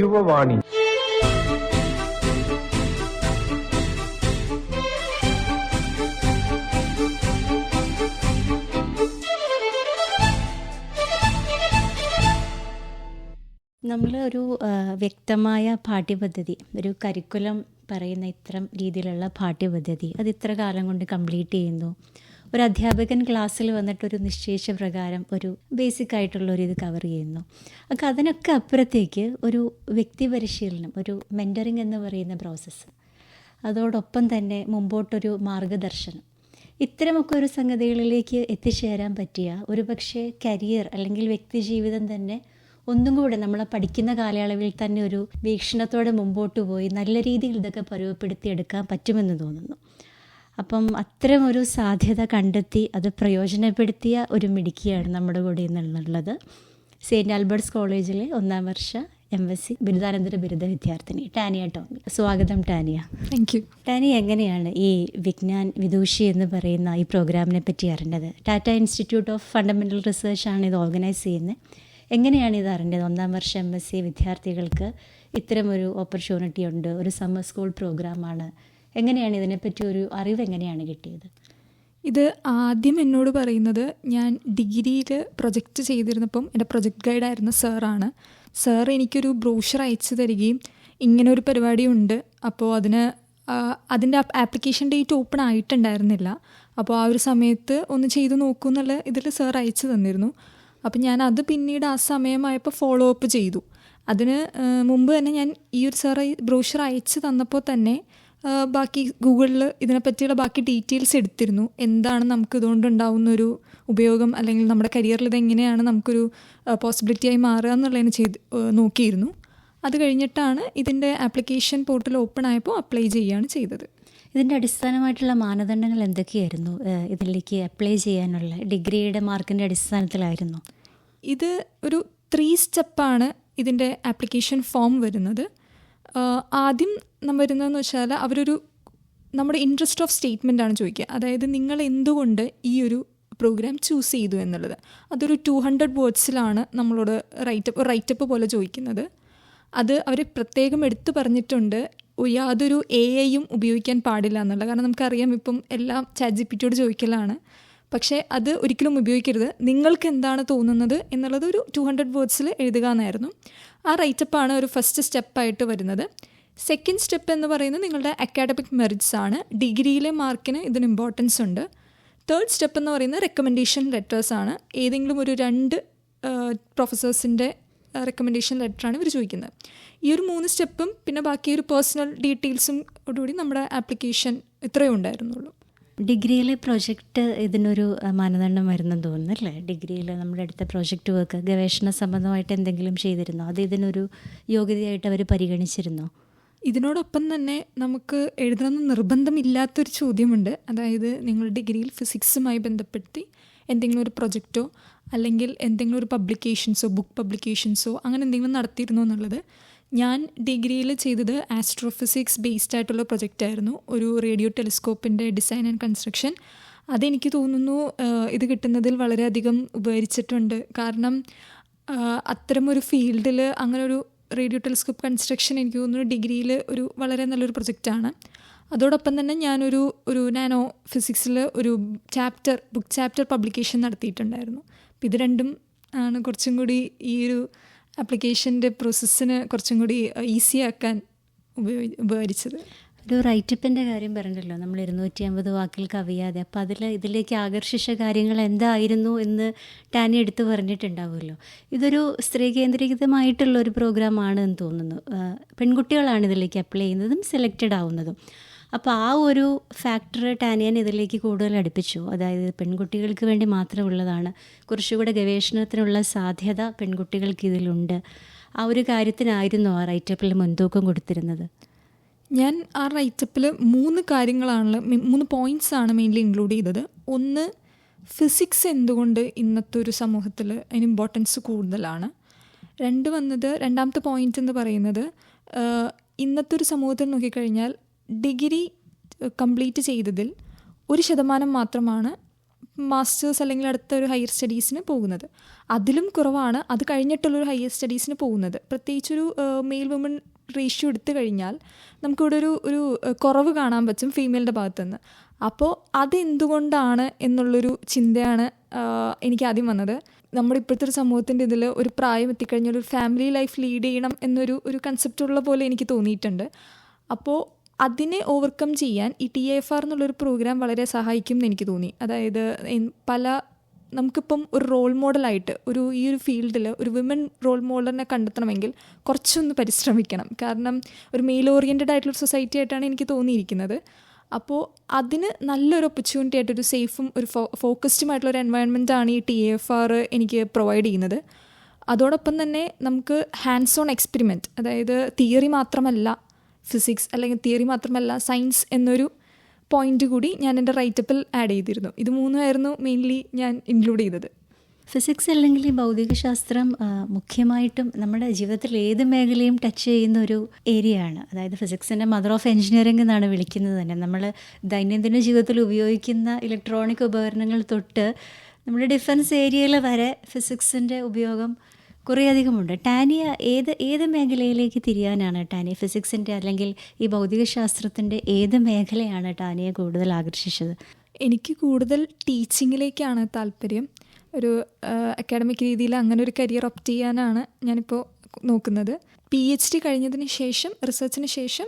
യുവവാണി. നമ്മൾ ഒരു വ്യക്തമായ പാഠ്യപദ്ധതി ഒരു കരിക്കുലം പറയുന്ന ഇത്തരം രീതിയിലുള്ള പാഠ്യപദ്ധതി അത് ഇത്ര കാലം കൊണ്ട് കംപ്ലീറ്റ് ചെയ്യുന്നു. ഒരു അധ്യാപകൻ ക്ലാസ്സിൽ വന്നിട്ട് ഒരു നിശ്ചയിച്ച പ്രകാരം ഒരു ബേസിക് ആയിട്ടുള്ള ഒരു ഇത് കവർ ചെയ്യുന്നു. ഒക്കെ അതിനൊക്കെ അപ്പുറത്തേക്ക് ഒരു വ്യക്തി പരിശീലനം ഒരു മെന്ററിങ് എന്ന് പറയുന്ന പ്രോസസ്സ് അതോടൊപ്പം തന്നെ മുമ്പോട്ടൊരു മാർഗദർശനം. ഇത്തരമൊക്കെ ഒരു സംഗതികളിലേക്ക് എത്തിച്ചേരാൻ പറ്റിയ ഒരു പക്ഷേ കരിയർ അല്ലെങ്കിൽ വ്യക്തിജീവിതം തന്നെ ഒന്നും കൂടെ നമ്മൾ പഠിക്കുന്ന കാലയളവിൽ തന്നെ ഒരു വീക്ഷണത്തോടെ മുമ്പോട്ട് പോയി നല്ല രീതിയിൽ ഇതൊക്കെ പരുവപ്പെടുത്തിയെടുക്കാൻ പറ്റുമെന്ന് തോന്നുന്നു. അപ്പം അത്തരം ഒരു സാധ്യത കണ്ടെത്തി അത് പ്രയോജനപ്പെടുത്തിയ ഒരു മിടുക്കിയാണ് നമ്മുടെ കൂടെ ഇന്നുള്ളത്. സെയിന്റ് ആൽബർട്ട്സ് കോളേജിലെ ഒന്നാം വർഷ എം എസ് സി ബിരുദാനന്തര ബിരുദ വിദ്യാർത്ഥിനി ടാനിയ ടോമി. സ്വാഗതം ടാനിയ. താങ്ക് യു ടാനി എങ്ങനെയാണ് ഈ വിജ്ഞാൻ വിദൂഷി എന്ന് പറയുന്ന ഈ പ്രോഗ്രാമിനെ പറ്റി അറിഞ്ഞത്? Tata Institute of Fundamental Research ആണ് ഇത് ഓർഗനൈസ് ചെയ്യുന്നത്. എങ്ങനെയാണ് ഇത് അറിഞ്ഞത്? ഒന്നാം വർഷ എം എസ് സി വിദ്യാർത്ഥികൾക്ക് ഇത്തരമൊരു ഓപ്പർച്യൂണിറ്റി ഉണ്ട്. ഒരു സമ്മർ സ്കൂൾ പ്രോഗ്രാമാണ് എങ്ങനെയാണ് ഇതിനെപ്പറ്റി ഒരു അറിവ് എങ്ങനെയാണ് കിട്ടിയത്? ഇത് ആദ്യം എന്നോട് പറയുന്നത് ഞാൻ ഡിഗ്രിയിൽ പ്രൊജക്റ്റ് ചെയ്തിരുന്നപ്പം എന്റെ പ്രൊജക്റ്റ് ഗൈഡായിരുന്ന സാറാണ് സാർ എനിക്കൊരു ബ്രോഷർ അയച്ചു തരികയും ഇങ്ങനെ ഒരു പരിപാടി ഉണ്ട്. അപ്പോൾ അതിന് അതിന്റെ ആപ്ലിക്കേഷൻ ഡേറ്റ് ഓപ്പൺ ആയിട്ടുണ്ടായിരുന്നില്ല. അപ്പോൾ ആ ഒരു സമയത്ത് ഒന്ന് ചെയ്തു നോക്കൂ എന്നുള്ള ഇതിൽ സാർ അയച്ചു തന്നിരുന്നു. അപ്പം ഞാൻ അത് പിന്നീട് ആ സമയമായപ്പോൾ ഫോളോ അപ്പ് ചെയ്തു. അതിന് മുമ്പ് തന്നെ ഞാൻ ഈ ഒരു സാറ് ബ്രോഷർ അയച്ചു തന്നപ്പോൾ തന്നെ ബാക്കി ഗൂഗിളിൽ ഇതിനെപ്പറ്റിയുള്ള ബാക്കി ഡീറ്റെയിൽസ് എടുത്തിരുന്നു. എന്താണ് നമുക്ക് ഇതുകൊണ്ട് ഉണ്ടാവുന്ന ഒരു ഉപയോഗം അല്ലെങ്കിൽ നമ്മുടെ കരിയറിൽ ഇതെങ്ങനെയാണ് നമുക്കൊരു പോസിബിലിറ്റി ആയി മാറുക എന്നുള്ളതിന് ചെയ്ത് നോക്കിയിരുന്നു. അത് കഴിഞ്ഞിട്ടാണ് ഇതിന്റെ ആപ്ലിക്കേഷൻ പോർട്ടൽ ഓപ്പൺ ആയപ്പോൾ അപ്ലൈ ചെയ്യുകയാണ് ചെയ്തത്. ഇതിന്റെ അടിസ്ഥാനമായിട്ടുള്ള മാനദണ്ഡങ്ങൾ എന്തൊക്കെയായിരുന്നു? ഇതിലേക്ക് അപ്ലൈ ചെയ്യാനുള്ള ഡിഗ്രിയുടെ മാർക്കിന്റെ അടിസ്ഥാനത്തിലായിരുന്നു. ഇത് ഒരു ത്രീ സ്റ്റെപ്പാണ് ഇതിന്റെ ആപ്ലിക്കേഷൻ ഫോം വരുന്നത്. ആദ്യം നമ്മൾ വരുന്നതെന്ന് വെച്ചാൽ അവരൊരു നമ്മുടെ ഇൻട്രസ്റ്റ് ഓഫ് സ്റ്റേറ്റ്മെന്റ് ആണ് ചോദിക്കുക. അതായത് നിങ്ങൾ എന്തുകൊണ്ട് ഈ ഒരു പ്രോഗ്രാം ചൂസ് ചെയ്തു എന്നുള്ളത്. അതൊരു ടു ഹൺഡ്രഡ് വേർഡ്സിലാണ് നമ്മളോട് റൈറ്റപ്പ് റൈറ്റപ്പ് പോലെ ചോദിക്കുന്നത്. അത് അവർ പ്രത്യേകം എടുത്തു പറഞ്ഞിട്ടുണ്ട്. യാതൊരു എ ഐയും ഉപയോഗിക്കാൻ പാടില്ല എന്നുള്ളത് കാരണം നമുക്കറിയാം ഇപ്പം എല്ലാം ചാറ്റ് ചോദിക്കലാണ്. പക്ഷേ അത് ഒരിക്കലും ഉപയോഗിക്കരുത്. നിങ്ങൾക്ക് എന്താണ് തോന്നുന്നത് എന്നുള്ളത് ഒരു ടു ഹൺഡ്രഡ് വേർഡ്സിൽ എഴുതുക എന്നായിരുന്നു. ആ റൈറ്റപ്പാണ് ഒരു ഫസ്റ്റ് സ്റ്റെപ്പായിട്ട് വരുന്നത്. സെക്കൻഡ് സ്റ്റെപ്പ് എന്ന് പറയുന്നത് നിങ്ങളുടെ അക്കാഡമിക് മെറിറ്റ്സ് ആണ്. ഡിഗ്രിയിലെ മാർക്കിന് ഇതിന് ഇമ്പോർട്ടൻസ് ഉണ്ട്. തേർഡ് സ്റ്റെപ്പ് എന്ന് പറയുന്നത് റെക്കമെൻഡേഷൻ ലെറ്റേഴ്സ് ആണ്. ഏതെങ്കിലും ഒരു രണ്ട് പ്രൊഫസേഴ്സിന്റെ റെക്കമെൻഡേഷൻ ലെറ്ററാണ് ഇവർ ചോദിക്കുന്നത്. ഈ ഒരു മൂന്ന് സ്റ്റെപ്പും പിന്നെ ബാക്കി ഒരു പേഴ്സണൽ ഡീറ്റെയിൽസും കൂടി നമ്മുടെ ആപ്ലിക്കേഷൻ ഇത്രയേ ഉണ്ടായിരുന്നുള്ളൂ. ഡിഗ്രിയിലെ പ്രോജക്റ്റ് ഇതിനൊരു മാനദണ്ഡം വരുന്നെന്ന് തോന്നുന്നു അല്ലേ? ഡിഗ്രിയിൽ നമ്മുടെ അടുത്ത പ്രോജക്റ്റ് വർക്ക് ഗവേഷണ സംബന്ധമായിട്ട് എന്തെങ്കിലും ചെയ്തിരുന്നോ? അത് ഇതിനൊരു യോഗ്യതയായിട്ട് അവർ പരിഗണിച്ചിരുന്നോ? ഇതിനോടൊപ്പം തന്നെ നമുക്ക് എഴുതണമെന്ന് നിർബന്ധമില്ലാത്തൊരു ചോദ്യമുണ്ട്. അതായത് നിങ്ങൾ ഡിഗ്രിയിൽ ഫിസിക്സുമായി ബന്ധപ്പെടുത്തി എന്തെങ്കിലും ഒരു പ്രൊജക്റ്റോ അല്ലെങ്കിൽ എന്തെങ്കിലും ഒരു പബ്ലിക്കേഷൻസോ ബുക്ക് പബ്ലിക്കേഷൻസോ അങ്ങനെ എന്തെങ്കിലും നടത്തിയിരുന്നോ എന്നുള്ളത്. ഞാൻ ഡിഗ്രിയിൽ ചെയ്തത് ആസ്ട്രോഫിസിക്സ് ബേസ്ഡ് ആയിട്ടുള്ള പ്രൊജക്റ്റ് ആയിരുന്നു. ഒരു റേഡിയോ ടെലിസ്കോപ്പിന്റെ ഡിസൈൻ ആൻഡ് കൺസ്ട്രക്ഷൻ അതെനിക്ക് തോന്നുന്നു ഇത് കിട്ടുന്നതിൽ വളരെയധികം ഉപകരിച്ചിട്ടുണ്ട്. കാരണം അത്തരമൊരു ഫീൽഡിൽ അങ്ങനെ ഒരു റേഡിയോ ടെലിസ്കോപ്പ് കൺസ്ട്രക്ഷൻ എനിക്ക് തോന്നുന്നു ഡിഗ്രിയിൽ ഒരു വളരെ നല്ലൊരു പ്രൊജക്റ്റാണ് അതോടൊപ്പം തന്നെ ഞാനൊരു ഒരു നാനോ ഫിസിക്സിൽ ഒരു ചാപ്റ്റർ ബുക്ക് ചാപ്റ്റർ പബ്ലിക്കേഷൻ നടത്തിയിട്ടുണ്ടായിരുന്നു. അപ്പം ഇത് രണ്ടും ആണ് കുറച്ചും കൂടി ഈ ഒരു ആപ്ലിക്കേഷന്റെ പ്രോസസ്സിന് കുറച്ചും കൂടി ഈസി ആക്കാൻ ഉപയോഗി ഉപകരിച്ചത്. ഒരു റൈറ്റപ്പിന്റെ കാര്യം പറഞ്ഞല്ലോ നമ്മൾ ഇരുന്നൂറ്റി അമ്പത് വാക്കിൽ കവിയാതെ അപ്പോൾ അതിൽ ഇതിലേക്ക് ആകർഷിച്ച കാര്യങ്ങൾ എന്തായിരുന്നു എന്ന് ടാനി എടുത്തു പറഞ്ഞിട്ടുണ്ടാവുമല്ലോ. ഇതൊരു സ്ത്രീ കേന്ദ്രീകൃതമായിട്ടുള്ള ഒരു പ്രോഗ്രാം ആണ് എന്ന് തോന്നുന്നു പെൺകുട്ടികളാണ് ഇതിലേക്ക് അപ്ലൈ ചെയ്യുന്നതും സെലക്റ്റഡ് ആവുന്നതും. അപ്പോൾ ആ ഒരു ഫാക്ടർ ടാനിയൻ ഇതിലേക്ക് കൂടുതൽ അടുപ്പിച്ചു. അതായത് പെൺകുട്ടികൾക്ക് വേണ്ടി മാത്രമുള്ളതാണ് കുറച്ചുകൂടെ ഗവേഷണത്തിനുള്ള സാധ്യത പെൺകുട്ടികൾക്ക് ഇതിലുണ്ട്. ആ ഒരു കാര്യത്തിനായിരുന്നു ആ റൈറ്റപ്പിൽ മുൻതൂക്കം കൊടുത്തിരുന്നത്. ഞാൻ ആ റൈറ്റപ്പിൽ മൂന്ന് കാര്യങ്ങളാണ് മൂന്ന് പോയിന്റ്സ് ആണ് മെയിൻലി ഇൻക്ലൂഡ് ചെയ്തത്. ഒന്ന് ഫിസിക്സ് എന്തുകൊണ്ട് ഇന്നത്തെ ഒരു സമൂഹത്തിൽ അതിന് ഇമ്പോർട്ടൻസ് കൂടുതലാണ്. രണ്ട് വന്നത് രണ്ടാമത്തെ പോയിന്റ് എന്ന് പറയുന്നത് ഇന്നത്തെ ഒരു സമൂഹത്തിൽ നോക്കിക്കഴിഞ്ഞാൽ ഡിഗ്രി കംപ്ലീറ്റ് ചെയ്തതിൽ ഒരു ശതമാനം മാത്രമാണ് മാസ്റ്റേഴ്സ് അല്ലെങ്കിൽ അടുത്ത ഒരു ഹയർ സ്റ്റഡീസിന് പോകുന്നത്. അതിലും കുറവാണ്. അത് കഴിഞ്ഞിട്ടുള്ളൊരു ഹയർ സ്റ്റഡീസിന് പോകുന്നത്. പ്രത്യേകിച്ചൊരു മെയിൽ വുമൺ റേഷ്യോ എടുത്തു കഴിഞ്ഞാൽ നമുക്കിവിടെ ഒരു ഒരു കുറവ് കാണാൻ പറ്റും ഫീമെയിലിന്റെ ഭാഗത്തുനിന്ന്. അപ്പോൾ അതെന്തുകൊണ്ടാണ് എന്നുള്ളൊരു ചിന്തയാണ് എനിക്ക് ആദ്യം വന്നത്. നമ്മുടെ ഇപ്പോഴത്തെ ഒരു സമൂഹത്തിന്റെ ഇതിൽ ഒരു പ്രായം എത്തിക്കഴിഞ്ഞാൽ ഒരു ഫാമിലി ലൈഫ് ലീഡ് ചെയ്യണം എന്നൊരു ഒരു കൺസെപ്റ്റ് ഉള്ള പോലെ എനിക്ക് തോന്നിയിട്ടുണ്ട്. അപ്പോൾ അതിനെ ഓവർകം ചെയ്യാൻ ഈ ടി എഫ് ആർ എന്നുള്ളൊരു പ്രോഗ്രാം വളരെ സഹായിക്കും എന്ന് എനിക്ക് തോന്നി. അതായത് പല നമുക്കിപ്പം ഒരു റോൾ മോഡലായിട്ട് ഒരു ഈ ഒരു ഫീൽഡിൽ ഒരു വിമൻ റോൾ മോഡലിനെ കണ്ടെത്തണമെങ്കിൽ കുറച്ചൊന്ന് പരിശ്രമിക്കണം. കാരണം ഒരു മെയിൽ ഓറിയന്റഡ് ആയിട്ടുള്ള സൊസൈറ്റി ആയിട്ടാണ് എനിക്ക് തോന്നിയിരിക്കുന്നത്. അപ്പോൾ അതിന് നല്ലൊരു ഓപ്പർച്യൂണിറ്റി ആയിട്ട് ഒരു സേഫും ഒരു ഫോ ഫോക്കസ്ഡുമായിട്ടുള്ള ഒരു എൻവയൺമെന്റ് ആണ് ഈ ടി എഫ് ആർ എനിക്ക് പ്രൊവൈഡ് ചെയ്യുന്നത്. അതോടൊപ്പം തന്നെ നമുക്ക് ഹാൻഡ്സ് ഓൺ എക്സ്പെരിമെന്റ് അതായത് തിയറി മാത്രമല്ല ഫിസിക്സ് അല്ലെങ്കിൽ തിയറി മാത്രമല്ല സയൻസ് എന്നൊരു പോയിന്റ് കൂടി ഞാൻ എന്റെ റൈറ്റപ്പിൽ ആഡ് ചെയ്തിരുന്നു. ഇത് മൂന്നുമായിരുന്നു മെയിൻലി ഞാൻ ഇൻക്ലൂഡ് ചെയ്തത്. ഫിസിക്സ് അല്ലെങ്കിൽ ഭൗതികശാസ്ത്രം മുഖ്യമായിട്ടും നമ്മുടെ ജീവിതത്തിൽ ഏത് മേഖലയും ടച്ച് ചെയ്യുന്ന ഒരു ഏരിയ ആണ്. അതായത് ഫിസിക്സിന്റെ മദർ ഓഫ് എഞ്ചിനീയറിംഗ് എന്നാണ് വിളിക്കുന്നത് തന്നെ. നമ്മൾ ദൈനംദിന ജീവിതത്തിൽ ഉപയോഗിക്കുന്ന ഇലക്ട്രോണിക് ഉപകരണങ്ങൾ തൊട്ട് നമ്മുടെ ഡിഫൻസ് ഏരിയയിൽ വരെ ഫിസിക്സിന്റെ ഉപയോഗം കുറേയധികമുണ്ട്. ടാനിയ ഏത് ഏത് മേഖലയിലേക്ക് തിരിയാനാണ് ടാനിയ? ഫിസിക്സിന്റെ അല്ലെങ്കിൽ ഈ ഭൗതികശാസ്ത്രത്തിന്റെ ഏത് മേഖലയാണ് ടാനിയെ കൂടുതൽ ആകർഷിച്ചത്? എനിക്ക് കൂടുതൽ ടീച്ചിങ്ങിലേക്കാണ് താല്പര്യം. ഒരു അക്കാഡമിക് രീതിയിൽ അങ്ങനെ ഒരു കരിയർ ഒപ്റ്റ് ചെയ്യാനാണ് ഞാനിപ്പോൾ നോക്കുന്നത്. പി എച്ച് ഡി കഴിഞ്ഞതിന് ശേഷം റിസർച്ചിന് ശേഷം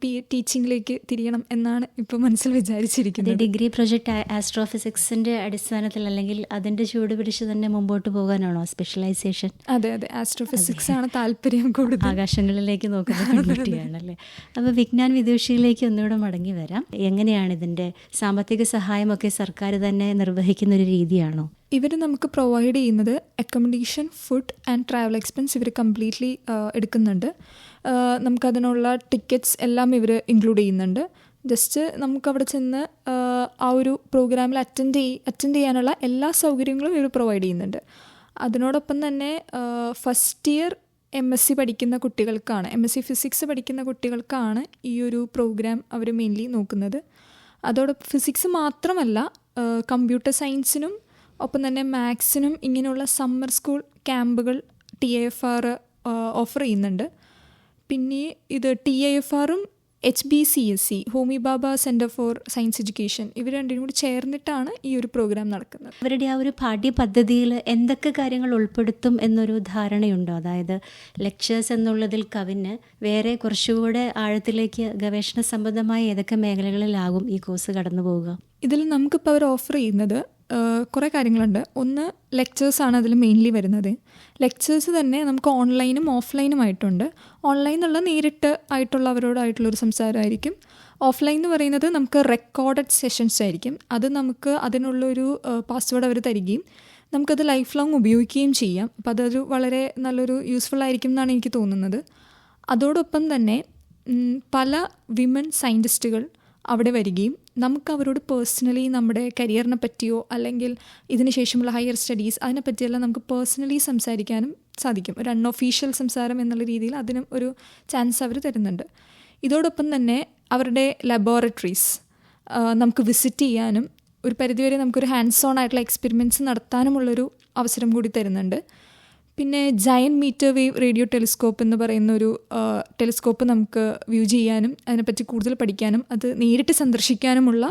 പി ടീച്ചിങ്ങിലേക്ക് തിരിയണം എന്നാണ് ഇപ്പോൾ മനസ്സിൽ വിചാരിച്ചിരിക്കുന്നത്. ഡിഗ്രി പ്രൊജക്റ്റ് ആസ്ട്രോഫിസിക്സിന്റെ അടിസ്ഥാനത്തിൽ അല്ലെങ്കിൽ അതിന്റെ ചൂട് പിടിച്ച് തന്നെ മുമ്പോട്ട് പോകാനാണോ സ്പെഷ്യലൈസേഷൻ അതെ അതെ ആസ്ട്രോഫിസിക്സ് ആണ് താല്പര്യം കൂടുതൽ. ആകാശങ്ങളിലേക്ക് നോക്കുന്ന പെൺകുട്ടിയാണല്ലേ അപ്പോൾ വിജ്ഞാൻ വിദൂഷിയിലേക്ക് ഒന്നുകൂടെ മടങ്ങി വരാം. എങ്ങനെയാണ് ഇതിന്റെ സാമ്പത്തിക സഹായമൊക്കെ സർക്കാർ തന്നെ നിർവഹിക്കുന്ന ഒരു രീതിയാണോ? ഇവർ നമുക്ക് പ്രൊവൈഡ് ചെയ്യുന്നത് accommodation food and travel expense ഇവർ കംപ്ലീറ്റ്ലി എടുക്കുന്നുണ്ട്. നമുക്കതിനുള്ള ടിക്കറ്റ്സ് എല്ലാം ഇവർ ഇൻക്ലൂഡ് ചെയ്യുന്നുണ്ട്. ജസ്റ്റ് നമുക്ക് അവിടെ ചെന്ന് ആ ഒരു പ്രോഗ്രാമിൽ അറ്റൻഡ് ചെയ് അറ്റൻഡ് ചെയ്യാനുള്ള എല്ലാ സൗകര്യങ്ങളും ഇവർ പ്രൊവൈഡ് ചെയ്യുന്നുണ്ട്. അതിനോടൊപ്പം തന്നെ first year M S C പഠിക്കുന്ന കുട്ടികൾക്കാണ് എം എസ് സി ഫിസിക്സ് പഠിക്കുന്ന കുട്ടികൾക്കാണ് ഈ ഒരു പ്രോഗ്രാം അവർ മെയിൻലി നോക്കുന്നത്. അതോടൊപ്പം ഫിസിക്സ് മാത്രമല്ല കമ്പ്യൂട്ടർ സയൻസിനും ഒപ്പം തന്നെ മാത്സിനും ഇങ്ങനെയുള്ള സമ്മർ സ്കൂൾ ക്യാമ്പുകൾ ടി എഫ് ആർ ഓഫർ ചെയ്യുന്നുണ്ട്. പിന്നെ ഇത് ടി ഐ എഫ് ആറും H B C S C Homi Bhabha Centre for Science Education ഇവർ രണ്ടിനും കൂടി ചേർന്നിട്ടാണ് ഈ ഒരു പ്രോഗ്രാം നടക്കുന്നത്. അവരുടെ ആ ഒരു പാഠ്യപദ്ധതിയിൽ എന്തൊക്കെ കാര്യങ്ങൾ ഉൾപ്പെടുത്തും എന്നൊരു ധാരണയുണ്ടോ? അതായത് ലെക്ചേഴ്സ് എന്നുള്ളതിൽ കവിഞ്ഞ് വേറെ കുറച്ചുകൂടെ ആഴത്തിലേക്ക് ഗവേഷണ സംബന്ധമായ ഏതൊക്കെ മേഖലകളിലാകും ഈ കോഴ്സ് കടന്നു പോവുക ഇതിൽ നമുക്കിപ്പോൾ അവർ ഓഫർ ചെയ്യുന്നത് കുറേ കാര്യങ്ങളുണ്ട്. ഒന്ന് ലെക്ചേഴ്സാണ് അതിൽ മെയിൻലി വരുന്നത്. ലെക്ചേഴ്സ് തന്നെ നമുക്ക് ഓൺലൈനും ഓഫ്ലൈനും ആയിട്ടുണ്ട്. ഓൺലൈൻ എന്നുള്ള നേരിട്ട് ആയിട്ടുള്ളവരോടായിട്ടുള്ളൊരു സംസാരമായിരിക്കും. ഓഫ്ലൈൻ എന്ന് പറയുന്നത് നമുക്ക് റെക്കോർഡഡ് സെഷൻസ് ആയിരിക്കും. അത് നമുക്ക് അതിനുള്ളൊരു പാസ്വേഡ് അവർ തരികയും നമുക്കത് ലൈഫ് ലോങ് ഉപയോഗിക്കുകയും ചെയ്യാം. അപ്പോൾ അതൊരു വളരെ നല്ലൊരു യൂസ്ഫുൾ ആയിരിക്കും എന്നാണ് എനിക്ക് തോന്നുന്നത്. അതോടൊപ്പം തന്നെ പല വിമൻ സയന്റിസ്റ്റുകൾ അവിടെ വരികയും നമുക്ക് അവരോട് പേഴ്സണലി നമ്മുടെ കരിയറിനെ പറ്റിയോ അല്ലെങ്കിൽ ഇതിനുശേഷമുള്ള ഹയർ സ്റ്റഡീസ് അതിനെ പറ്റിയെല്ലാം നമുക്ക് പേഴ്സണലി സംസാരിക്കാനും സാധിക്കും. ഒരു അൺഒഫീഷ്യൽ സംസാരം എന്നുള്ള രീതിയിൽ അതിനും ഒരു ചാൻസ് അവർ തരുന്നുണ്ട്. ഇതോടൊപ്പം തന്നെ അവരുടെ ലബോറട്ടറീസ് നമുക്ക് വിസിറ്റ് ചെയ്യാനും ഒരു പരിധിവരെ നമുക്കൊരു ഹാൻഡ്സ് ഓൺ ആയിട്ടുള്ള എക്സ്പെരിമെന്റ്സ് നടത്താനുമുള്ളൊരു അവസരം കൂടി തരുന്നുണ്ട്. പിന്നെ giant metre wave radio telescope എന്ന് പറയുന്ന ഒരു ടെലിസ്കോപ്പ് നമുക്ക് വ്യൂ ചെയ്യാനും അതിനെപ്പറ്റി കൂടുതൽ പഠിക്കാനും അത് നേരിട്ട് സന്ദർശിക്കാനുമുള്ള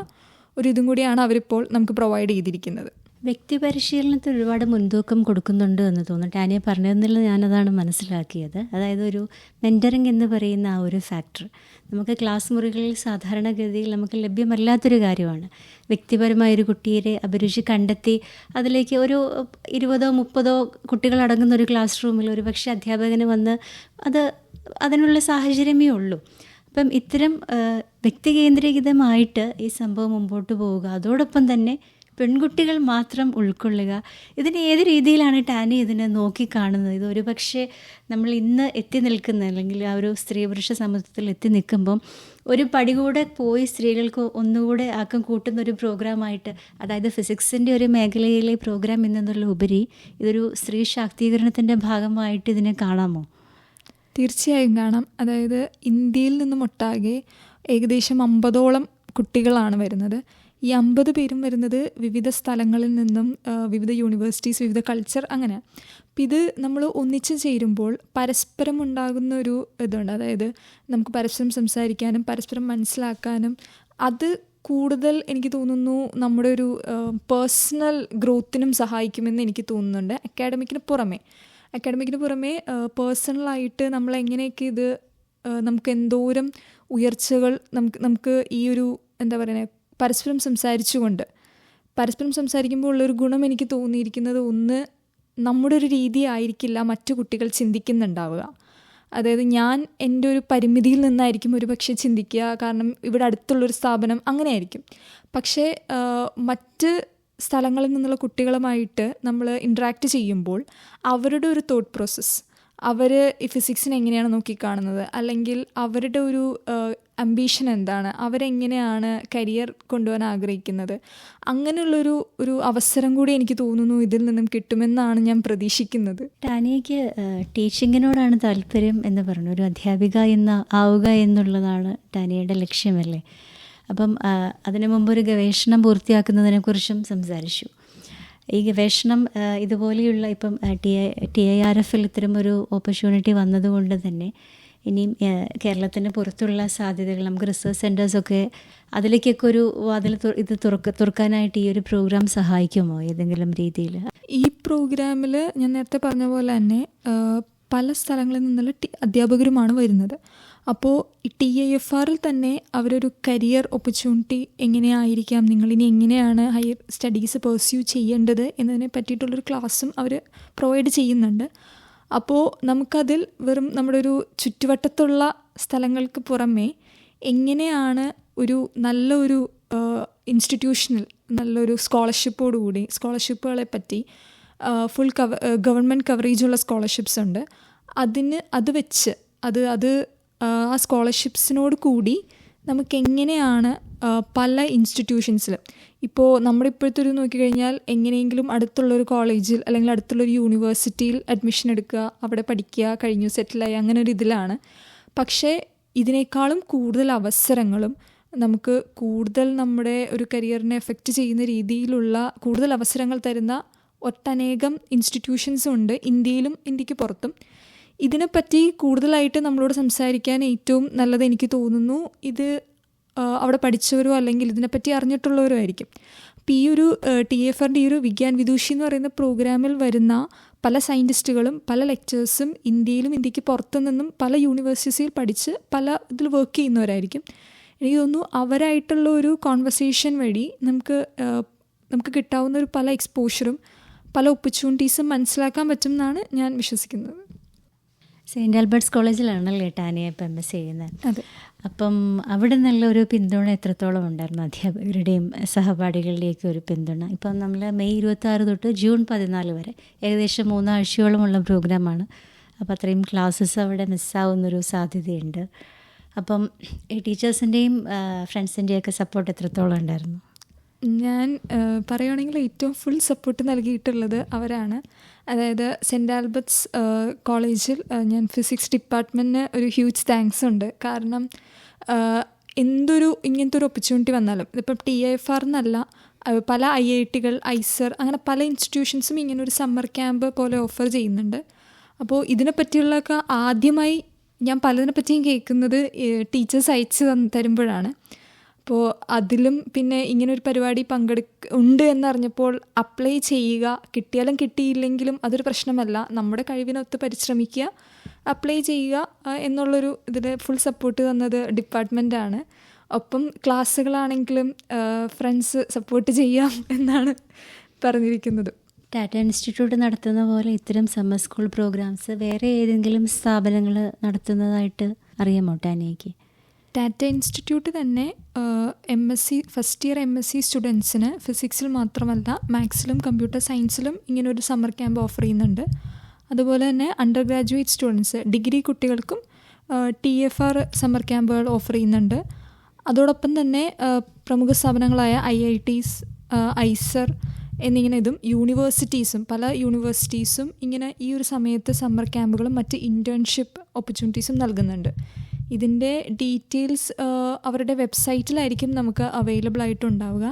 ഒരു കൂടിയാണ് അവരിപ്പോൾ നമുക്ക് പ്രൊവൈഡ് ചെയ്തിരിക്കുന്നത്. വ്യക്തി പരിശീലനത്തിന് ഒരുപാട് മുൻതൂക്കം കൊടുക്കുന്നുണ്ട് എന്ന് തോന്നുന്നു. ടാനിയ പറഞ്ഞതെന്നുള്ള ഞാനതാണ് മനസ്സിലാക്കിയത്. അതായത് ഒരു മെന്ററിങ് എന്ന് പറയുന്ന ആ ഒരു ഫാക്ടർ നമുക്ക് ക്ലാസ് മുറികളിൽ സാധാരണഗതിയിൽ നമുക്ക് ലഭ്യമല്ലാത്തൊരു കാര്യമാണ്. വ്യക്തിപരമായ ഒരു കുട്ടിയുടെ അഭിരുചി കണ്ടെത്തി അതിലേക്ക് ഒരു ഇരുപതോ മുപ്പതോ കുട്ടികൾ അടങ്ങുന്ന ഒരു ക്ലാസ് റൂമിൽ ഒരു പക്ഷേ അധ്യാപകന് വന്ന് അത് അതിനുള്ള സാഹചര്യമേ ഉള്ളൂ. അപ്പം ഇത്തരം വ്യക്തികേന്ദ്രീകൃതമായിട്ട് വ്യക്തി കേന്ദ്രീകൃതമായിട്ട് ഈ സംഭവം മുമ്പോട്ട് പോവുക. അതോടൊപ്പം തന്നെ പെൺകുട്ടികൾ മാത്രം ഉൾക്കൊള്ളുക. ഇതിന് ഏത് രീതിയിലാണ് ടാനി ഇതിനെ നോക്കിക്കാണുന്നത് ഇത് ഒരു പക്ഷേ നമ്മൾ ഇന്ന് എത്തി നിൽക്കുന്ന അല്ലെങ്കിൽ ആ ഒരു സ്ത്രീ പുരുഷ സമൂഹത്തിൽ എത്തി നിൽക്കുമ്പം ഒരു പടി കൂടെ പോയി സ്ത്രീകൾക്ക് ഒന്നുകൂടെ ആക്കം കൂട്ടുന്ന ഒരു പ്രോഗ്രാമായിട്ട് അതായത് ഫിസിക്സിന്റെ ഒരു മേഖലയിലെ പ്രോഗ്രാം എന്നുള്ള ഉപരി ഇതൊരു സ്ത്രീ ശാക്തീകരണത്തിന്റെ ഭാഗമായിട്ട് ഇതിനെ കാണാമോ? തീർച്ചയായും കാണാം. അതായത് ഇന്ത്യയിൽ നിന്നും ഒട്ടാകെ ഏകദേശം അമ്പതോളം കുട്ടികളാണ് വരുന്നത്. ഈ അമ്പത് പേരും വരുന്നത് വിവിധ സ്ഥലങ്ങളിൽ നിന്നും വിവിധ യൂണിവേഴ്സിറ്റീസ് വിവിധ കൾച്ചർ അങ്ങനെ. അപ്പം ഇത് നമ്മൾ ഒന്നിച്ച് ചേരുമ്പോൾ പരസ്പരം ഉണ്ടാകുന്ന ഒരു ഇതുണ്ട്. അതായത് നമുക്ക് പരസ്പരം സംസാരിക്കാനും പരസ്പരം മനസ്സിലാക്കാനും അത് കൂടുതൽ എനിക്ക് തോന്നുന്നു നമ്മുടെ ഒരു പേഴ്സണൽ ഗ്രോത്തിനും സഹായിക്കുമെന്ന് എനിക്ക് തോന്നുന്നുണ്ട്. അക്കാഡമിക്കിന് പുറമെ. അക്കാഡമിക്കിന് പുറമെ പേഴ്സണലായിട്ട് നമ്മൾ എങ്ങനെയൊക്കെ ഇത് നമുക്ക് എന്തോരം ഉയർച്ചകൾ നമുക്ക് നമുക്ക് ഈ ഒരു എന്താ പറയുക പരസ്പരം സംസാരിച്ചുകൊണ്ട് പരസ്പരം സംസാരിക്കുമ്പോൾ ഉള്ളൊരു ഗുണം എനിക്ക് തോന്നിയിരിക്കുന്നത് ഒന്ന് നമ്മുടെ ഒരു രീതി ആയിരിക്കില്ല മറ്റു കുട്ടികൾ ചിന്തിക്കുന്നുണ്ടാവുക. അതായത് ഞാൻ എന്റെ ഒരു പരിമിതിയിൽ നിന്നായിരിക്കും ഒരു പക്ഷേ ചിന്തിക്കുക. കാരണം ഇവിടെ അടുത്തുള്ളൊരു സ്ഥാപനം അങ്ങനെയായിരിക്കും. പക്ഷേ മറ്റ് സ്ഥലങ്ങളിൽ നിന്നുള്ള കുട്ടികളുമായിട്ട് നമ്മൾ ഇൻട്രാക്ട് ചെയ്യുമ്പോൾ അവരുടെ ഒരു തോട്ട് പ്രോസസ്സ് അവർ ഈ ഫിസിക്സിനെ എങ്ങനെയാണ് നോക്കിക്കാണുന്നത് അല്ലെങ്കിൽ അവരുടെ ഒരു അംബീഷൻ എന്താണ് അവരെങ്ങനെയാണ് കരിയർ കൊണ്ടുപോകാൻ ആഗ്രഹിക്കുന്നത് അങ്ങനെയുള്ളൊരു ഒരു അവസരം കൂടി എനിക്ക് തോന്നുന്നു ഇതിൽ നിന്നും കിട്ടുമെന്നാണ് ഞാൻ പ്രതീക്ഷിക്കുന്നത്. ടാനിയയ്ക്ക് ടീച്ചിങ്ങിനോടാണ് താല്പര്യം എന്ന് പറഞ്ഞു ഒരു അധ്യാപിക എന്ന ആവുക എന്നുള്ളതാണ് ടാനിയയുടെ ലക്ഷ്യമല്ലേ? അപ്പം അതിനു മുമ്പ് ഒരു ഗവേഷണം പൂർത്തിയാക്കുന്നതിനെക്കുറിച്ചും സംസാരിച്ചു. ഈ ഗവേഷണം ഇതുപോലെയുള്ള ഇപ്പം T I T I R എഫിൽ ഇത്തരം ഒരു ഓപ്പർച്യൂണിറ്റി വന്നതുകൊണ്ട് തന്നെ ഇനിയും കേരളത്തിന് പുറത്തുള്ള സാധ്യതകൾ നമുക്ക് റിസർച്ച് സെന്റേഴ്സൊക്കെ അതിലേക്കൊക്കെ ഒരു അതിൽ ഇത് തുറക്ക തുറക്കാനായിട്ട് ഈ ഒരു പ്രോഗ്രാം സഹായിക്കുമോ ഏതെങ്കിലും രീതിയിൽ? ഈ പ്രോഗ്രാമിൽ ഞാൻ നേരത്തെ പറഞ്ഞ പോലെ തന്നെ പല സ്ഥലങ്ങളിൽ നിന്നുള്ള അധ്യാപകരുമാണ് വരുന്നത്. അപ്പോൾ ടി ഐ എഫ് ആറിൽ തന്നെ അവരൊരു കരിയർ ഓപ്പർച്യൂണിറ്റി എങ്ങനെയായിരിക്കാം? നിങ്ങളിനി എങ്ങനെയാണ് ഹയർ സ്റ്റഡീസ് പെർസ്യൂ ചെയ്യേണ്ടത് എന്നതിനെ പറ്റിയിട്ടുള്ളൊരു ക്ലാസ്സും അവർ പ്രൊവൈഡ് ചെയ്യുന്നുണ്ട്. അപ്പോൾ നമുക്കതിൽ വെറും നമ്മുടെ ഒരു ചുറ്റുവട്ടത്തുള്ള സ്ഥലങ്ങൾക്ക് പുറമേ എങ്ങനെയാണ് ഒരു നല്ലൊരു ഇൻസ്റ്റിറ്റ്യൂഷണൽ നല്ലൊരു സ്കോളർഷിപ്പോടുകൂടി സ്കോളർഷിപ്പുകളെ പറ്റി ഫുൾ കവ ഗവൺമെന്റ് കവറേജുള്ള സ്കോളർഷിപ്സ് ഉണ്ട്. അതിന് അത് വെച്ച് അത് അത് ആ, സ്കോളർഷിപ്സിനോട് കൂടി നമുക്ക് എങ്ങനെയാണ് പല ഇൻസ്റ്റിറ്റ്യൂഷൻസിൽ ഇപ്പോൾ നമ്മുടെ ഇപ്പോഴത്തെ ഒരു നോക്കിക്കഴിഞ്ഞാൽ എങ്ങനെയെങ്കിലും അടുത്തുള്ളൊരു കോളേജിൽ അല്ലെങ്കിൽ അടുത്തുള്ളൊരു യൂണിവേഴ്സിറ്റിയിൽ അഡ്മിഷൻ എടുക്കുക അവിടെ പഠിക്കുക കഴിഞ്ഞു സെറ്റിലായി അങ്ങനെ ഒരു ഇതിലാണ്. പക്ഷേ ഇതിനേക്കാളും കൂടുതൽ അവസരങ്ങളും നമുക്ക് കൂടുതൽ നമ്മുടെ ഒരു കരിയറിനെ എഫക്റ്റ് ചെയ്യുന്ന രീതിയിലുള്ള കൂടുതൽ അവസരങ്ങൾ തരുന്ന ഒട്ടനേകം ഇൻസ്റ്റിറ്റ്യൂഷൻസും ഉണ്ട് ഇന്ത്യയിലും ഇന്ത്യയ്ക്ക് പുറത്തും. ഇതിനെപ്പറ്റി കൂടുതലായിട്ട് നമ്മളോട് സംസാരിക്കാൻ ഏറ്റവും നല്ലത് എനിക്ക് തോന്നുന്നു ഇത് അവിടെ പഠിച്ചവരോ അല്ലെങ്കിൽ ഇതിനെപ്പറ്റി അറിഞ്ഞിട്ടുള്ളവരോ ആയിരിക്കും. അപ്പോൾ ഈ ഒരു ടി എഫ് ആറിന്റെ ഈ ഒരു വിജ്ഞാൻ വിദൂഷി എന്ന് പറയുന്ന പ്രോഗ്രാമിൽ വരുന്ന പല സയന്റിസ്റ്റുകളും പല ലെക്ചേഴ്സും ഇന്ത്യയിലും ഇന്ത്യയ്ക്ക് പുറത്തു നിന്നും പല യൂണിവേഴ്സിറ്റിയിൽ പഠിച്ച് പല ഇതിൽ വർക്ക് ചെയ്യുന്നവരായിരിക്കും. എനിക്ക് തോന്നുന്നു അവരായിട്ടുള്ള ഒരു കോൺവെർസേഷൻ വഴി നമുക്ക് നമുക്ക് കിട്ടാവുന്ന ഒരു പല എക്സ്പോഷറും പല ഓപ്പർച്യൂണിറ്റീസും മനസ്സിലാക്കാൻ പറ്റും എന്നാണ് ഞാൻ വിശ്വസിക്കുന്നത്. സെയിന്റ് ആൽബർട്ട്സ് കോളേജിലാണല്ലേ ടാനിയ ഇപ്പം എം എസ് ചെയ്യുന്നത്? അതെ. അപ്പം അവിടെ നല്ലൊരു ഒരു പിന്തുണ എത്രത്തോളം ഉണ്ടായിരുന്നു? അധ്യാപകരുടെയും സഹപാഠികളുടെയൊക്കെ ഒരു പിന്തുണ. ഇപ്പം നമ്മൾ മെയ് ഇരുപത്തി തൊട്ട് ജൂൺ പതിനാല് വരെ ഏകദേശം മൂന്നാഴ്ചയോളമുള്ള പ്രോഗ്രാമാണ്. അപ്പോൾ അത്രയും ക്ലാസ്സസ് അവിടെ മിസ്സാവുന്നൊരു സാധ്യതയുണ്ട്. അപ്പം ഈ ടീച്ചേഴ്സിന്റെയും ഫ്രണ്ട്സിന്റെയൊക്കെ സപ്പോർട്ട് എത്രത്തോളം ഉണ്ടായിരുന്നു? ഞാൻ പറയുകയാണെങ്കിൽ ഏറ്റവും ഫുൾ സപ്പോർട്ട് നൽകിയിട്ടുള്ളത് അവരാണ്. അതായത് സെന്റ് ആൽബർട്ട്സ് കോളേജിൽ ഞാൻ ഫിസിക്സ് ഡിപ്പാർട്ട്മെന്റിന് ഒരു ഹ്യൂജ് താങ്ക്സ് ഉണ്ട്. കാരണം എന്തൊരു ഇങ്ങനത്തെ ഒരു ഓപ്പർച്യൂണിറ്റി വന്നാലും ഇതിപ്പം ടി എഫ് ആർ എന്നല്ല പല ഐ ഐ ടികൾ ഐസർ അങ്ങനെ പല ഇൻസ്റ്റിറ്റ്യൂഷൻസും ഇങ്ങനെ ഒരു സമ്മർ ക്യാമ്പ് പോലെ ഓഫർ ചെയ്യുന്നുണ്ട്. അപ്പോൾ ഇതിനെ പറ്റിയുള്ളതൊക്കെ ആദ്യമായി ഞാൻ പലതിനെ പറ്റിയും കേൾക്കുന്നത് ടീച്ചേഴ്സ് അയച്ച് തന്ന് തരുമ്പോഴാണ്. അപ്പോൾ അതിലും പിന്നെ ഇങ്ങനെ ഒരു പരിപാടി പങ്കെടുക്ക ഉണ്ട് എന്നറിഞ്ഞപ്പോൾ അപ്ലൈ ചെയ്യുക കിട്ടിയാലും കിട്ടിയില്ലെങ്കിലും അതൊരു പ്രശ്നമല്ല. നമ്മുടെ കഴിവിനൊത്ത് പരിശ്രമിക്കുക അപ്ലൈ ചെയ്യുക എന്നുള്ളൊരു ഇതിൽ ഫുൾ സപ്പോർട്ട് തന്നത് ഡിപ്പാർട്ട്മെന്റാണ് ഒപ്പം ക്ലാസ്സുകളാണെങ്കിലും ഫ്രണ്ട്സ് സപ്പോർട്ട് ചെയ്യാം എന്നാണ് പറഞ്ഞിരിക്കുന്നത്. ടാറ്റ ഇൻസ്റ്റിറ്റ്യൂട്ട് നടത്തുന്ന പോലെ ഇത്തരം സമ്മർ സ്കൂൾ പ്രോഗ്രാംസ് വേറെ ഏതെങ്കിലും സ്ഥാപനങ്ങൾ നടത്തുന്നതായിട്ട് അറിയാമോ ടാനിയയ്ക്ക് ടാറ്റ ഇൻസ്റ്റിറ്റ്യൂട്ട് തന്നെ M S C first year M S C സ്റ്റുഡൻസിന് ഫിസിക്സിൽ മാത്രമല്ല മാത്സിലും കമ്പ്യൂട്ടർ സയൻസിലും ഇങ്ങനൊരു സമ്മർ ക്യാമ്പ് ഓഫർ ചെയ്യുന്നുണ്ട്. അതുപോലെ തന്നെ അണ്ടർ ഗ്രാജുവേറ്റ് സ്റ്റുഡൻസ് ഡിഗ്രി കുട്ടികൾക്കും ടി എഫ് ആർ സമ്മർ ക്യാമ്പുകൾ ഓഫർ ചെയ്യുന്നുണ്ട്. അതോടൊപ്പം തന്നെ പ്രമുഖ സ്ഥാപനങ്ങളായ ഐ ഐ ടീസ് ഐസർ എന്നിങ്ങനെ ഇതും യൂണിവേഴ്സിറ്റീസും പല യൂണിവേഴ്സിറ്റീസും ഇങ്ങനെ ഈ ഒരു സമയത്ത് സമ്മർ ക്യാമ്പുകളും മറ്റ് ഇന്റേൺഷിപ്പ് ഓപ്പർച്യൂണിറ്റീസും നൽകുന്നുണ്ട്. ഇതിന്റെ ഡീറ്റെയിൽസ് അവരുടെ വെബ്സൈറ്റിലായിരിക്കും നമുക്ക് അവൈലബിൾ ആയിട്ടുണ്ടാവുക.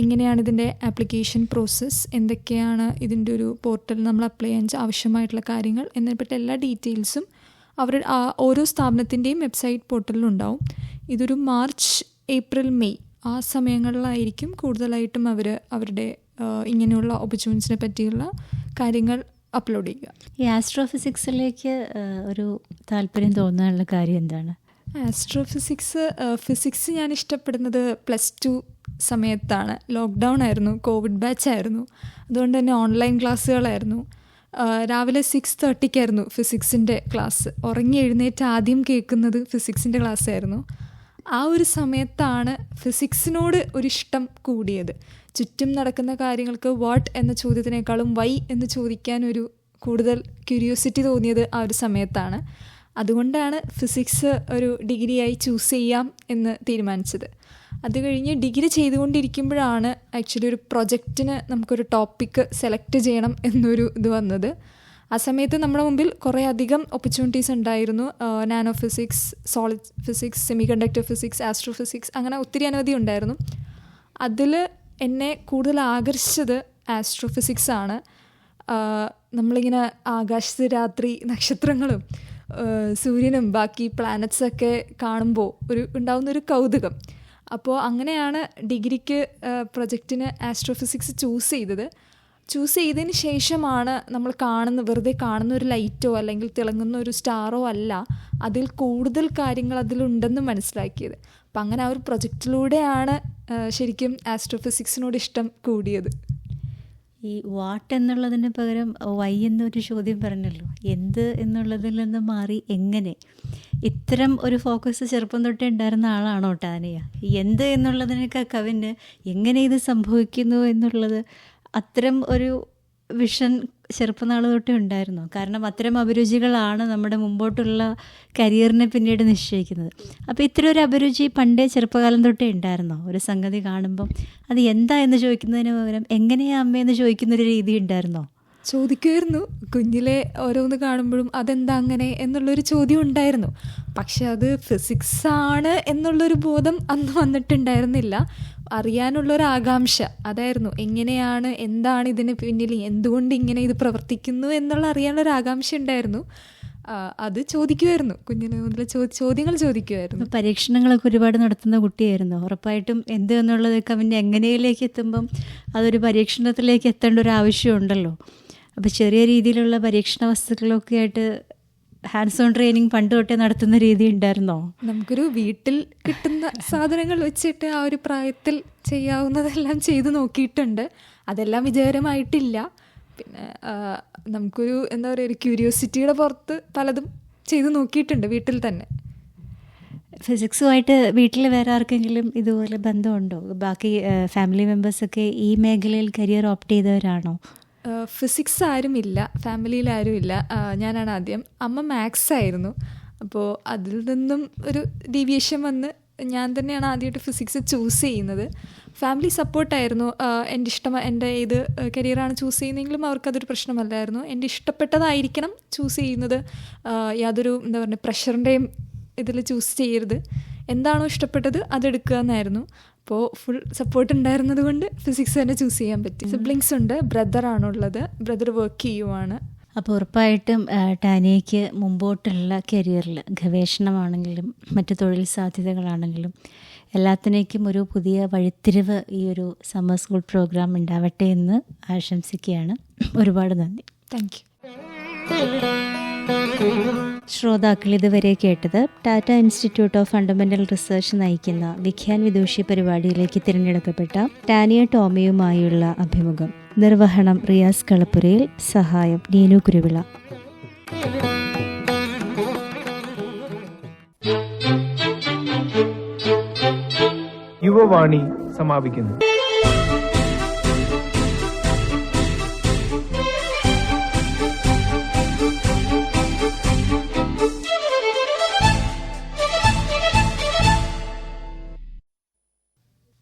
എങ്ങനെയാണ് ഇതിന്റെ ആപ്ലിക്കേഷൻ പ്രോസസ്സ് എന്തൊക്കെയാണ് ഇതിന്റെ ഒരു പോർട്ടൽ നമ്മൾ അപ്ലൈ ചെയ്യാൻ ആവശ്യമായിട്ടുള്ള കാര്യങ്ങൾ എന്നതിനെപ്പറ്റി എല്ലാ ഡീറ്റെയിൽസും അവരുടെ ഓരോ സ്ഥാപനത്തിന്റെയും വെബ്സൈറ്റ് പോർട്ടലിലുണ്ടാവും. ഇതൊരു മാർച്ച് ഏപ്രിൽ മെയ് ആ സമയങ്ങളിലായിരിക്കും കൂടുതലായിട്ടും അവർ അവരുടെ ഇങ്ങനെയുള്ള ഓപ്പർച്യൂണിറ്റീസിനെ പറ്റിയുള്ള കാര്യങ്ങൾ അപ്ലോഡ് ചെയ്യുക. ഈ ആസ്ട്രോഫിസിക്സിലേക്ക് ഒരു താല്പര്യം തോന്നാനുള്ള കാര്യം എന്താണ്? ആസ്ട്രോഫിസിക്സ് ഫിസിക്സ് ഞാൻ ഇഷ്ടപ്പെടുന്നത് പ്ലസ് ടു സമയത്താണ്. ലോക്ക്ഡൗൺ ആയിരുന്നു കോവിഡ് ബാച്ച് ആയിരുന്നു. അതുകൊണ്ട് തന്നെ ഓൺലൈൻ ക്ലാസ്സുകളായിരുന്നു രാവിലെ സിക്സ് തേർട്ടിക്കായിരുന്നു ഫിസിക്സിന്റെ ക്ലാസ് ഉറങ്ങി എഴുന്നേറ്റ് ആദ്യം കേൾക്കുന്നത് ഫിസിക്സിന്റെ ക്ലാസ് ആയിരുന്നു. ആ ഒരു സമയത്താണ് ഫിസിക്സിനോട് ഒരിഷ്ടം കൂടിയത്. ചുറ്റും നടക്കുന്ന കാര്യങ്ങൾക്ക് വാട്ട് എന്ന ചോദ്യത്തിനേക്കാളും വൈ എന്ന് ചോദിക്കാൻ ഒരു കൂടുതൽ ക്യൂരിയോസിറ്റി തോന്നിയത് ആ ഒരു സമയത്താണ്. അതുകൊണ്ടാണ് ഫിസിക്സ് ഒരു ഡിഗ്രിയായി ചൂസ് ചെയ്യാം എന്ന് തീരുമാനിച്ചത്. അത് കഴിഞ്ഞ് ഡിഗ്രി ചെയ്തുകൊണ്ടിരിക്കുമ്പോഴാണ് ആക്ച്വലി ഒരു പ്രൊജക്റ്റിന് നമുക്കൊരു ടോപ്പിക്ക് സെലക്ട് ചെയ്യണം എന്നൊരു ഇത് വന്നത്. ആ സമയത്ത് നമ്മുടെ മുമ്പിൽ കുറേ അധികം ഓപ്പർച്യൂണിറ്റീസ് ഉണ്ടായിരുന്നു. Nanophysics solid physics semiconductor physics astrophysics അങ്ങനെ ഒത്തിരി അനവധി ഉണ്ടായിരുന്നു. അതിൽ എന്നെ കൂടുതൽ ആകർഷിച്ചത് ആസ്ട്രോഫിസിക്സ് ആണ്. നമ്മളിങ്ങനെ ആകാശത്ത് രാത്രി നക്ഷത്രങ്ങളും സൂര്യനും ബാക്കി പ്ലാനറ്റ്സൊക്കെ കാണുമ്പോൾ ഒരു ഉണ്ടാവുന്ന ഒരു കൗതുകം. അപ്പോൾ അങ്ങനെയാണ് ഡിഗ്രിക്ക് പ്രൊജക്റ്റിന് ആസ്ട്രോഫിസിക്സ് ചൂസ് ചെയ്തത്. ചൂസ് ചെയ്തതിന് ശേഷമാണ് നമ്മൾ കാണുന്ന വെറുതെ കാണുന്ന ഒരു ലൈറ്റോ അല്ലെങ്കിൽ തിളങ്ങുന്ന ഒരു സ്റ്റാറോ അല്ല. അതിൽ കൂടുതൽ കാര്യങ്ങൾ അതിലുണ്ടെന്ന് മനസ്സിലാക്കിയത്. അപ്പം അങ്ങനെ ആ ഒരു പ്രൊജക്റ്റിലൂടെയാണ് ശരിക്കും ആസ്ട്രോഫിസിക്സിനോട് ഇഷ്ടം കൂടിയത്. ഈ വാട്ട് എന്നുള്ളതിന് പകരം വൈ എന്നൊരു ചോദ്യം പറഞ്ഞല്ലോ. എന്ത് എന്നുള്ളതിൽ നിന്ന് മാറി എങ്ങനെ? ഇത്തരം ഒരു ഫോക്കസ് ചെറുപ്പം തൊട്ടേ ഉണ്ടായിരുന്ന ആളാണോ ടാനിയ? എന്ത് എന്നുള്ളതിനൊക്കെ കവിന് എങ്ങനെ ഇത് സംഭവിക്കുന്നു എന്നുള്ളത് അത്തരം ഒരു വിഷൻ ചെറുപ്പനാൾ തൊട്ടേ ഉണ്ടായിരുന്നു. കാരണം അത്തരം അഭിരുചികളാണ് നമ്മുടെ മുമ്പോട്ടുള്ള കരിയറിനെ പിന്നീട് നിശ്ചയിക്കുന്നത്. അപ്പോൾ ഇത്തരം ഒരു അഭിരുചി പണ്ടേ ചെറുപ്പകാലം തൊട്ടേ ഉണ്ടായിരുന്നോ? ഒരു സംഗതി കാണുമ്പം അത് എന്താ എന്ന് ചോദിക്കുന്നതിന് പകരം എങ്ങനെയാ അമ്മയെന്ന് ചോദിക്കുന്നൊരു രീതി ഉണ്ടായിരുന്നോ? ചോദിക്കുമായിരുന്നു. കുഞ്ഞിലെ ഓരോന്ന് കാണുമ്പോഴും അതെന്താ അങ്ങനെ എന്നുള്ളൊരു ചോദ്യം ഉണ്ടായിരുന്നു. പക്ഷെ അത് ഫിസിക്സ് ആണ് എന്നുള്ളൊരു ബോധം അന്ന് വന്നിട്ടുണ്ടായിരുന്നില്ല. അറിയാനുള്ളൊരു ആകാംക്ഷ അതായിരുന്നു എങ്ങനെയാണ് എന്താണ് ഇതിന് പിന്നിൽ എന്തുകൊണ്ട് ഇങ്ങനെ ഇത് പ്രവർത്തിക്കുന്നു എന്നുള്ള അറിയാനുള്ളൊരു ആകാംക്ഷ ഉണ്ടായിരുന്നു അത് ചോദിക്കുമായിരുന്നു. കുഞ്ഞിനെ മുതൽ ചോദ്യങ്ങൾ ചോദിക്കുമായിരുന്നു. പരീക്ഷണങ്ങളൊക്കെ ഒരുപാട് നടത്തുന്ന കുട്ടിയായിരുന്നു. ഉറപ്പായിട്ടും എന്ത് എന്നുള്ളതൊക്കെ അവന്റെ എങ്ങനെയിലേക്ക് എത്തുമ്പം അതൊരു പരീക്ഷണത്തിലേക്ക് എത്തേണ്ട ഒരു ആവശ്യമുണ്ടല്ലോ അപ്പോൾ ചെറിയ രീതിയിലുള്ള പരീക്ഷണ വസ്തുക്കളൊക്കെ ആയിട്ട് ഹാൻഡ്സ് ഓൺ ട്രെയിനിങ് പണ്ട് തൊട്ടേ നടത്തുന്ന രീതി ഉണ്ടായിരുന്നോ? നമുക്കൊരു വീട്ടിൽ കിട്ടുന്ന സാധനങ്ങൾ വെച്ചിട്ട് ആ ഒരു പ്രായത്തിൽ ചെയ്യാവുന്നതെല്ലാം ചെയ്തു നോക്കിയിട്ടുണ്ട്. അതെല്ലാം വിജയകരമായിട്ടില്ല. പിന്നെ നമുക്കൊരു എന്താ പറയുക ഒരു ക്യൂരിയോസിറ്റിയുടെ പുറത്ത് പലതും ചെയ്തു നോക്കിയിട്ടുണ്ട് വീട്ടിൽ തന്നെ. ഫിസിക്സുമായിട്ട് വീട്ടിൽ വേറെ ആർക്കെങ്കിലും ഇതുപോലെ ബന്ധമുണ്ടോ? ബാക്കി ഫാമിലി മെമ്പേഴ്സൊക്കെ ഈ മേഖലയിൽ കരിയർ ഓപ്റ്റ് ചെയ്തവരാണോ? ഫിസിക്സ് ആരും ഇല്ല ഫാമിലിയിൽ ആരും ഇല്ല. ഞാനാണ് ആദ്യം. അമ്മ മാത്സ് ആയിരുന്നു. അപ്പോൾ അതിൽ നിന്നും ഒരു ഡീവിയേഷൻ വന്ന് ഞാൻ തന്നെയാണ് ആദ്യമായിട്ട് ഫിസിക്സ് ചൂസ് ചെയ്യുന്നത്. ഫാമിലി സപ്പോർട്ടായിരുന്നു എന്റെ ഇഷ്ടം എന്റെ ഏത് കരിയറാണ് ചൂസ് ചെയ്യുന്നതെങ്കിലും അവർക്കതൊരു പ്രശ്നമല്ലായിരുന്നു. എന്റെ ഇഷ്ടപ്പെട്ടതായിരിക്കണം ചൂസ് ചെയ്യുന്നത്. യാതൊരു എന്താ പറയുക പ്രഷറിന്റെയും ഇതിൽ ചൂസ് ചെയ്യരുത്. എന്താണോ ഇഷ്ടപ്പെട്ടത് അതെടുക്കുക എന്നായിരുന്നു അപ്പോൾ ഫുൾ സപ്പോർട്ട് ഉണ്ടായിരുന്നത് കൊണ്ട് ഫിസിക്സ് തന്നെ ചൂസ് ചെയ്യാൻ പറ്റി. സിബ്ലിങ്സ് ഉണ്ട് ബ്രദറാണുള്ളത് ബ്രദർ വർക്ക് ചെയ്യുവാണ്. അപ്പോൾ ഉറപ്പായിട്ടും ടാനിയയ്ക്ക് മുമ്പോട്ടുള്ള കരിയറിൽ ഗവേഷണമാണെങ്കിലും മറ്റ് തൊഴിൽ സാധ്യതകളാണെങ്കിലും എല്ലാത്തിനേക്കും ഒരു പുതിയ വഴിത്തിരിവ് ഈ ഒരു സമ്മർ സ്കൂൾ പ്രോഗ്രാം ഉണ്ടാവട്ടെ എന്ന് ആശംസിക്കുകയാണ്. ഒരുപാട് നന്ദി. താങ്ക് ശ്രോതാക്കൾ ഇതുവരെ കേട്ടത് Tata institute of fundamental research നയിക്കുന്ന വിഖ്യാൻ വിദൂഷി പരിപാടിയിലേക്ക് തിരഞ്ഞെടുക്കപ്പെട്ട ടാനിയ ടോമിയുമായുള്ള അഭിമുഖം. നിർവഹണം റിയാസ് കളപ്പുരയിൽ സഹായം നീനു കുരുവിള. യുവവാണി സമാപിക്കുന്നു.